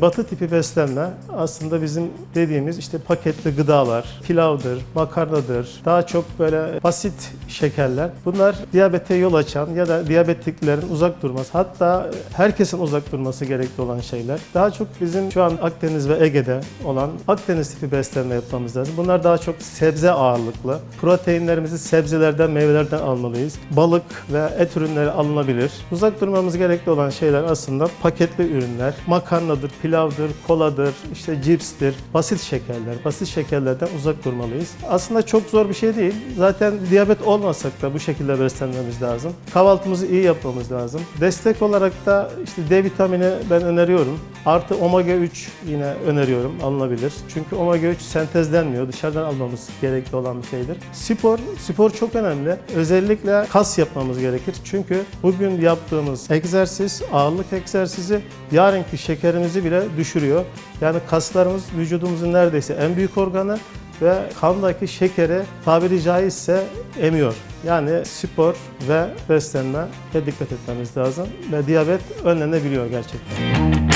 Batı tipi beslenme aslında bizim dediğimiz işte paketli gıdalar, pilavdır, makarnadır, daha çok böyle basit şekerler. Bunlar diyabete yol açan ya da diyabetiklerin uzak durması, hatta herkesin uzak durması gerekli olan şeyler. Daha çok bizim şu an Akdeniz ve Ege'de olan Akdeniz tipi beslenme yapmamız lazım. Bunlar daha çok sebze ağırlıklı. Proteinlerimizi sebzelerden, meyvelerden almalıyız. Balık ve et ürünleri alınabilir. Uzak durmamız gerekli olan şeyler aslında paketli ürünler. Makarnadır, pilavdır, koladır, işte cipstir, basit şekerler. Basit şekerlerden uzak durmalıyız. Aslında çok zor bir şey değil. Zaten diyabet olmasak da bu şekilde beslenmemiz lazım. Kahvaltımızı iyi yapmamız lazım. Destek olarak da işte D vitamini ben öneriyorum. Artı omega 3 yine öneriyorum alınabilir. Çünkü omega 3 sentezlenmiyor. Dışarıdan almamız gerekli olan bir şeydir. Spor, spor çok önemli. Özellikle kas yapmamız gerekir. Çünkü bugün yaptığımız egzersiz, ağırlık egzersizi yarınki şekerimizi bile düşürüyor. Yani kaslarımız vücudumuzun neredeyse en büyük organı ve kandaki şekeri tabiri caizse emiyor. Yani spor ve beslenme ve dikkat etmemiz lazım ve diyabet önlenebiliyor gerçekten.